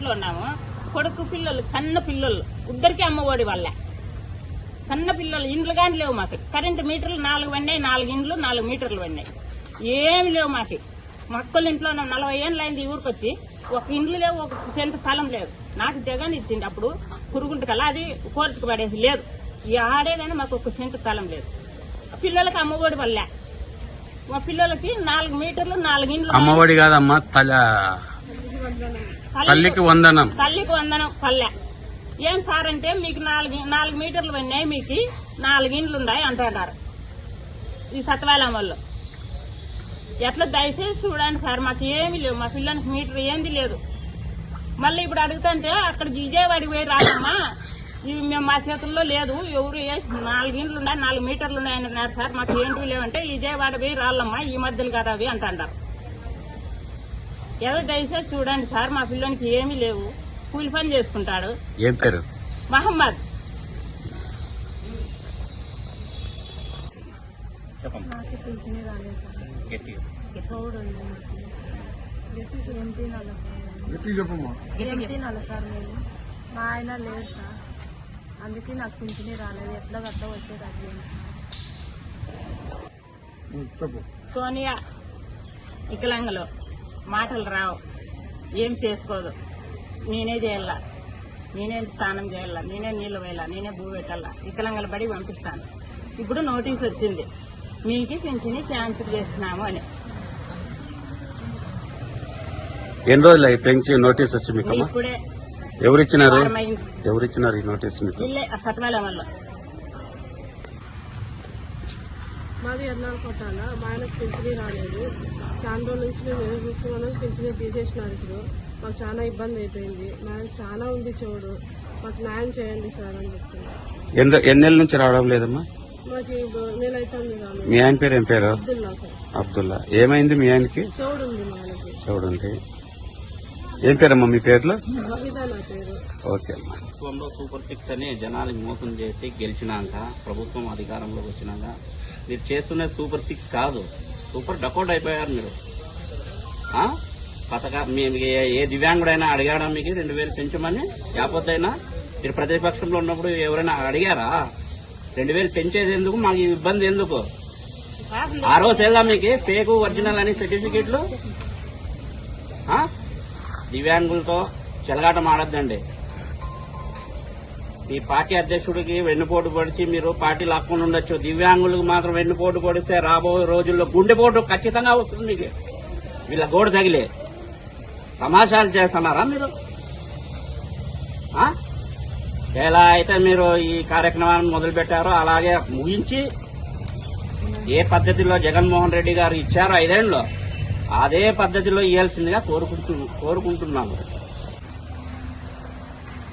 ఇంట్లో ఉన్నాము. కొడుకు పిల్లలు సన్న పిల్లలు. ఇద్దరికి అమ్మఒడి వాళ్ళే సన్న పిల్లలు ఇండ్లు కానీ లేవు మాకు. కరెంటు మీటర్లు నాలుగు పడినాయి నాలుగు ఇండ్లు నాలుగు మీటర్లు పడినాయి. ఏమి లేవు మాకు. మా అక్కల ఇంట్లో ఉన్నాం. నలభై ఏళ్ళు అయింది ఊరికి వచ్చి ఒక ఇండ్లు లేవు ఒక సెంటు స్థలం లేదు. నాకు జగన్ ఇచ్చింది అప్పుడు పురుగుంట కల్లా. అది కోర్టుకు పడేది లేదు. ఈ ఆడేదని మాకు ఒక సెంటు స్థలం లేదు. పిల్లలకి అమ్మఒడి వల్లే. మా పిల్లలకి నాలుగు మీటర్లు నాలుగు ఇండ్లు అమ్మఒడి కాదమ్మా తల తల్లికి వందనం. తల్లికి వందనం పల్లె. ఏం సార్ అంటే మీకు నాలుగు నాలుగు మీటర్లు పడినాయి మీకు నాలుగు ఇండ్లు ఉన్నాయి అంటున్నారు. ఈ సత్వాలం వాళ్ళు. ఎట్లా దయచేసి చూడండి సార్ మాకు ఏమీ లేవు. మా పిల్లలకి మీటర్ ఏంది లేదు. మళ్ళీ ఇప్పుడు అడుగుతుంటే అక్కడ విజయవాడికి పోయి రాదమ్మా ఇవి మేము మా చేతుల్లో లేదు. ఎవరు ఏ- నాలుగు ఇండ్లు ఉన్నాయి నాలుగు మీటర్లు ఉన్నాయి అంటున్నారు సార్. మాకు ఏంటి లేవంటే విజయవాడ పోయి రాళ్ళమ్మా. ఈ మధ్యలో కదా అవి అంటారు ఏదో దయచేసి చూడండి సార్ మా పిల్లలకి ఏమీ లేవు. కూలి పని చేసుకుంటాడు. ఏం పేరు? మహమ్మద్. మా ఆయన లేడు సార్. అందుకే నాకు పింఛని రాలేదు ఎట్లా గట్ల వచ్చేది అది సోనియా వికలాంగులు. మాటలు రావు. ఏం చేసుకోదు. నేనే చేయాల? నేనే స్నానం చేయాల? నేనే నీళ్ళు వేయాల నేనే భూ పెట్టాల? వికలాంగుల బడి పంపిస్తాను. ఇప్పుడు నోటీస్ వచ్చింది. మీకు పింఛని క్యాన్సిల్ చేసినాము అని. ఎన్ని రోజులు అయి పెంచి నోటీస్ వచ్చి మీకమ్మా? ఇప్పుడే ఎవరిచ్చినారు. ఎవరిచ్చినారు ఈ నోటీస్ మీకు? వీళ్ళే. మాది ఎర్నాడు కొట్టాల? మా ఆయనకు పింఛని రాలేదు. చాలా రోజుల నుంచి మేము ఎదురు చూస్తున్నాం పింఛని తీసేసినారు ఇప్పుడు. మాకు చాలా ఇబ్బంది అయిపోయింది. మా ఆయన చాలా ఉంది చూడు మాకు న్యాయం చేయండి సార్ అని చెప్తున్నారు. ఎన్ని ఎన్నేళ్ళ నుంచి రావడం లేదమ్మా? మాకు ఇప్పుడు నెల అవుతుంది మీ ఆయన పేరు ఏం పేరు? అబ్దుల్లా సార్. అబ్దుల్లా. ఏమైంది మీ ఆయనకి? చౌడు ఉంది మా ఆయనకి. చూడండి ఏం పేరమ్మా మీ పేర్లు? బబితా నా పేరు. ఓకే అమ్మా. ప్రభుత్వంలో సూపర్ సిక్స్ అని జనాలకు మోసం చేసి గెలిచినాక ప్రభుత్వం అధికారంలోకి వచ్చినాక మీరు చేస్తున్న సూపర్ సిక్స్ కాదు. సూపర్ డకౌట్ అయిపోయారు మీరు. ఆ? పథక మేము ఏ- దివ్యాంగుడైనా అడిగాడా మీకు రెండు వేలు పెంచమని? లేకపోతే అయినా మీరు ప్రతిపక్షంలో ఉన్నప్పుడు ఎవరైనా అడిగారా? రెండు వేలు పెంచేది ఎందుకు? మాకు ఇబ్బంది ఎందుకు? ఆ రోజు తెలుదా మీకు ఫేక్ ఒరిజినల్ అని సర్టిఫికెట్లు? దివ్యాంగులతో చెలగాటం ఆడొద్దండి. ఈ పార్టీ అధ్యక్షుడికి వెన్నుపోటు పొడిచి మీరు పార్టీ లాక్కుండా ఉండొచ్చు. దివ్యాంగులకు మాత్రం వెన్నుపోటు పొడిస్తే రాబోయే రోజుల్లో గుండెపోటు ఖచ్చితంగా వస్తుంది మీకు వీళ్ళ గోడు తగిలే. తమాషాలు చేస్తున్నారా మీరు? ఎలా అయితే మీరు ఈ కార్యక్రమాన్ని మొదలుపెట్టారో అలాగే ముగించి ఏ పద్ధతిలో జగన్మోహన్ రెడ్డి గారు ఇచ్చారో ఐదేళ్ళలో అదే పద్ధతిలో ఇవ్వాల్సిందిగా కోరుకుంటు కోరుకుంటున్నాము.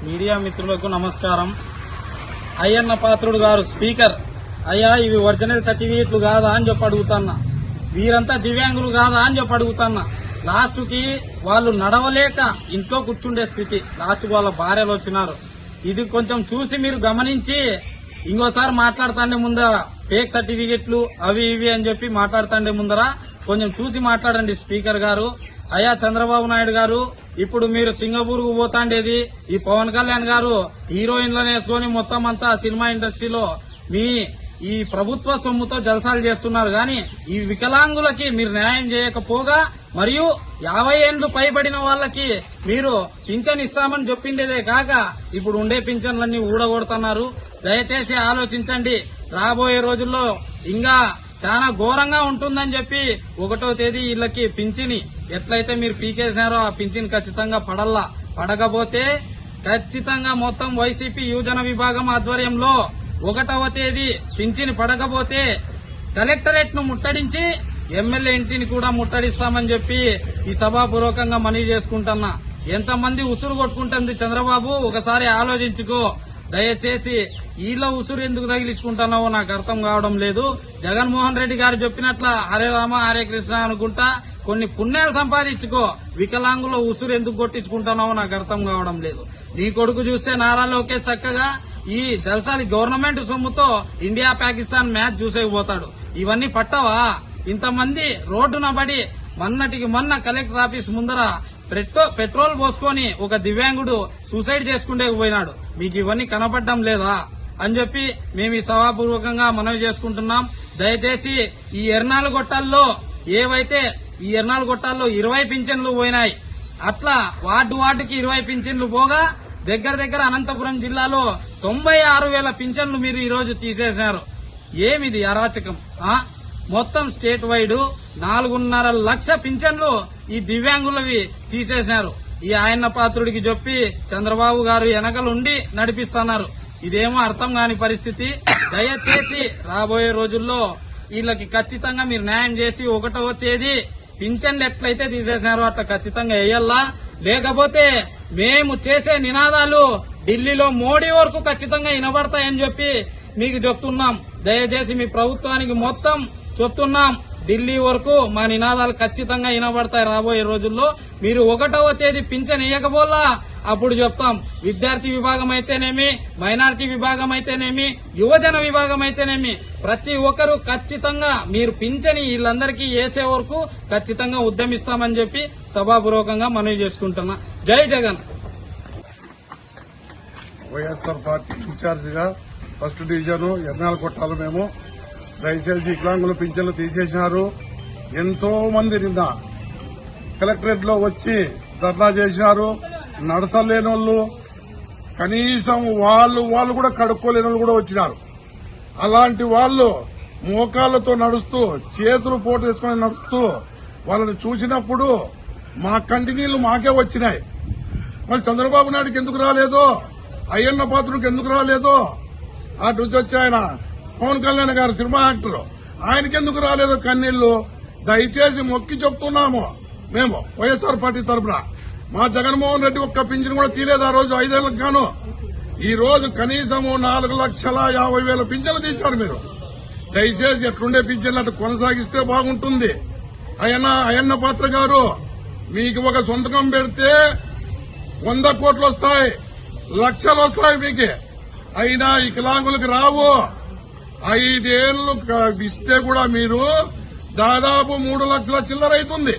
మీడియా మిత్రులకు నమస్కారం. అయ్యన్న పాత్రుడు గారు స్పీకర్ అయ్యా ఇవి ఒరిజినల్ సర్టిఫికేట్లు కాదా అని చెప్పి అడుగుతున్నా. వీరంతా దివ్యాంగులు కాదా అని చెప్పి అడుగుతున్నా. లాస్ట్కి వాళ్ళు నడవలేక ఇంట్లో కూర్చుండే స్థితి. లాస్ట్కి వాళ్ళ భార్యలు వచ్చినారు. ఇది కొంచెం చూసి మీరు గమనించి ఇంకోసారి మాట్లాడుతాండే ముందర. ఫేక్ సర్టిఫికెట్లు అవి ఇవి అని చెప్పి మాట్లాడుతాండే ముందర. కొంచెం చూసి మాట్లాడండి స్పీకర్ గారు. అయ్యా చంద్రబాబు నాయుడు గారు ఇప్పుడు మీరు సింగపూర్కు పోతాండేది ఈ పవన్ కళ్యాణ్ గారు హీరోయిన్లను వేసుకొని మొత్తం అంతా సినిమా ఇండస్ట్రీలో మీ ఈ ప్రభుత్వ సొమ్ముతో జలసాలు చేస్తున్నారు. కానీ ఈ వికలాంగులకి మీరు న్యాయం చేయకపోగా మరియు యాభై ఏండ్లు పైబడిన వాళ్ళకి మీరు పింఛన్ ఇస్తామని చెప్పిండేదే కాక ఇప్పుడు ఉండే పింఛన్లన్నీ ఊడగొడుతున్నారు. దయచేసి ఆలోచించండి. రాబోయే రోజుల్లో ఇంకా చాలా ఘోరంగా ఉంటుందని చెప్పి ఒకటో తేదీ వీళ్ళకి పింఛని ఎట్లయితే మీరు పీకేసినారో ఆ పింఛన్ ఖచ్చితంగా పడల్లా. పడకపోతే ఖచ్చితంగా మొత్తం వైసీపీ యువజన విభాగం ఆధ్వర్యంలో ఒకటవ తేదీ పింఛన్ పడకపోతే కలెక్టరేట్ను ముట్టడించి ఎమ్మెల్యే ఇంటిని కూడా ముట్టడిస్తామని చెప్పి ఈ సభాపూర్వకంగా మనీ చేసుకుంటున్నా. ఎంతమంది ఉసురు కొట్టుకుంటుంది చంద్రబాబు? ఒకసారి ఆలోచించుకో. దయచేసి వీళ్ళ ఉసురు ఎందుకు తగిలించుకుంటున్నావో నాకు అర్థం కావడం లేదు. జగన్మోహన్ రెడ్డి గారు చెప్పినట్ల హరే రామ హరే కృష్ణ అనుకుంటా కొన్ని పుణ్యాలు సంపాదించుకో. వికలాంగులో ఉసురు ఎందుకు కొట్టించుకుంటున్నావో నాకు అర్థం కావడం లేదు. నీ కొడుకు చూస్తే నారా లోకేష్ చక్కగా ఈ జల్సాని గవర్నమెంట్ సొమ్ముతో ఇండియా పాకిస్తాన్ మ్యాచ్ చూసేకపోతాడు ఇవన్నీ పట్టవా? ఇంతమంది రోడ్డున పడి మొన్నటికి మొన్న కలెక్టర్ ఆఫీస్ ముందర పెట్రో- పెట్రోల్ పోసుకొని ఒక దివ్యాంగుడు సూసైడ్ చేసుకుంటే పోయినాడు. మీకు ఇవన్నీ కనపడడం లేదా? అని చెప్పి మేము ఈ సభాపూర్వకంగా మనవి చేసుకుంటున్నాం. దయచేసి ఈ ఎర్నాలు గొట్టాల్లో ఏవైతే ఈ ఎర్నాలు గొట్టాల్లో ఇరవై పింఛన్లు పోయినాయి. అట్లా వార్డు వార్డుకి ఇరవై పింఛన్లు పోగా దగ్గర దగ్గర అనంతపురం జిల్లాలో తొంభై ఆరు వేల పింఛన్లు మీరు ఈరోజు తీసేశారు. తీసేసినారు ఏమిది అరాచకం? మొత్తం స్టేట్ వైడ్ నాలుగున్నర లక్ష పింఛన్లు ఈ దివ్యాంగులవి తీసేసినారు ఈ ఆయన పాత్రుడికి చెప్పి చంద్రబాబు గారు వెనకలుండి నడిపిస్తున్నారు. ఇదేమో అర్థం కాని పరిస్థితి. దయచేసి రాబోయే రోజుల్లో వీళ్ళకి ఖచ్చితంగా మీరు న్యాయం చేసి ఒకటవ తేదీ పింఛన్లు ఎట్లయితే తీసేసినారో అట్లా ఖచ్చితంగా వేయల్లా. లేకపోతే మేము చేసే నినాదాలు ఢిల్లీలో మోడీ వరకు ఖచ్చితంగా వినబడతాయని చెప్పి మీకు చెప్తున్నాం. దయచేసి మీ ప్రభుత్వానికి మొత్తం చెప్తున్నాం. ఢిల్లీ వరకు మా నినాదాలు ఖచ్చితంగా వినబడతాయి రాబోయే రోజుల్లో. మీరు ఒకటవ తేదీ పింఛన్ ఇవ్వకపోలా అప్పుడు చెప్తాం. విద్యార్థి విభాగం అయితేనేమి మైనార్టీ విభాగం అయితేనేమి యువజన విభాగం అయితేనేమి ప్రతి ఒక్కరూ ఖచ్చితంగా మీరు పింఛని వీళ్ళందరికీ వేసే వరకు ఖచ్చితంగా ఉద్యమిస్తామని చెప్పి సభాపూర్వకంగా మనవి చేసుకుంటున్నా. జై జగన్. వైఎస్ఆర్ పార్టీ ఇన్ఛార్జిగా ఫస్ట్ డివిజన్ ఎర్నాల కొట్టాలు మేము దయచేసి వికలాంగుల పింఛన్లు తీసేసినారు. ఎంతో మంది నిన్న కలెక్టరేట్లో వచ్చి ధర్నా చేసినారు. నడసలేని వాళ్ళు కనీసం వాళ్ళు వాళ్ళు కూడా కడుక్కోలేని వాళ్ళు కూడా వచ్చినారు. అలాంటి వాళ్ళు మోకాళ్ళతో నడుస్తూ చేతులు పోటు వేసుకొని నడుస్తూ వాళ్ళని చూసినప్పుడు మా కంటినీళ్ళు మాకే వచ్చినాయి. మరి చంద్రబాబు నాయుడుకి ఎందుకు రాలేదో? అయ్యన్న పాత్రుడికి ఎందుకు రాలేదో? అటు నుంచి వచ్చి ఆయన పవన్ కళ్యాణ్ గారు సినిమా యాక్టర్. ఆయనకి ఎందుకు రాలేదు కన్నీళ్ళు దయచేసి మొక్కి చెప్తున్నాము. మేము వైఎస్ఆర్ పార్టీ తరఫున మా జగన్మోహన్ రెడ్డి ఒక్క పింఛన్ కూడా తీలేదు ఆ రోజు ఐదేళ్ళకు గాను. ఈ రోజు కనీసము నాలుగు లక్షల యాభై వేల పింఛన్లు తీశారు మీరు. దయచేసి ఎట్లుండే పింఛన్లు అటు కొనసాగిస్తే బాగుంటుంది. అయన అయన్న పాత్ర గారు మీకు ఒక సొంతకం పెడితే వంద కోట్లు వస్తాయి. లక్షలు వస్తాయి మీకు. అయినా వికలాంగులకు రావు. ఐదేళ్ళు ఇస్తే కూడా మీరు దాదాపు మూడు లక్షల చిల్లర అవుతుంది.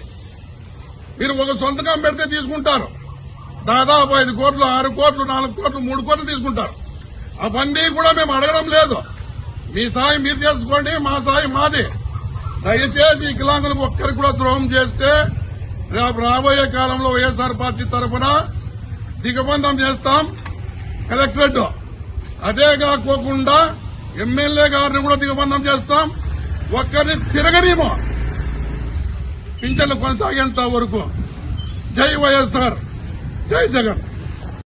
మీరు ఒక సొంతకం పెడితే తీసుకుంటారు. దాదాపు ఐదు కోట్లు ఆరు కోట్లు నాలుగు కోట్లు మూడు కోట్లు తీసుకుంటారు. అవన్నీ కూడా మేము అడగడం లేదు. మీ సాయం మీరు చేసుకోండి మా సాయం మాది. దయచేసి వికలాంగులకు ఒక్కరికి కూడా ద్రోహం చేస్తే రేపు రాబోయే కాలంలో వైఎస్ఆర్ పార్టీ తరఫున దిగబంధం చేస్తాం. కలెక్టరేట్ అదే కాకోకుండా ఎమ్మెల్యే గారిని కూడా దిగబంధం చేస్తాం. ఒక్కరిని తిరగనీమో పింఛన్లు కొనసాగేంత వరకు. జై వైఎస్ఆర్. జై జగన్.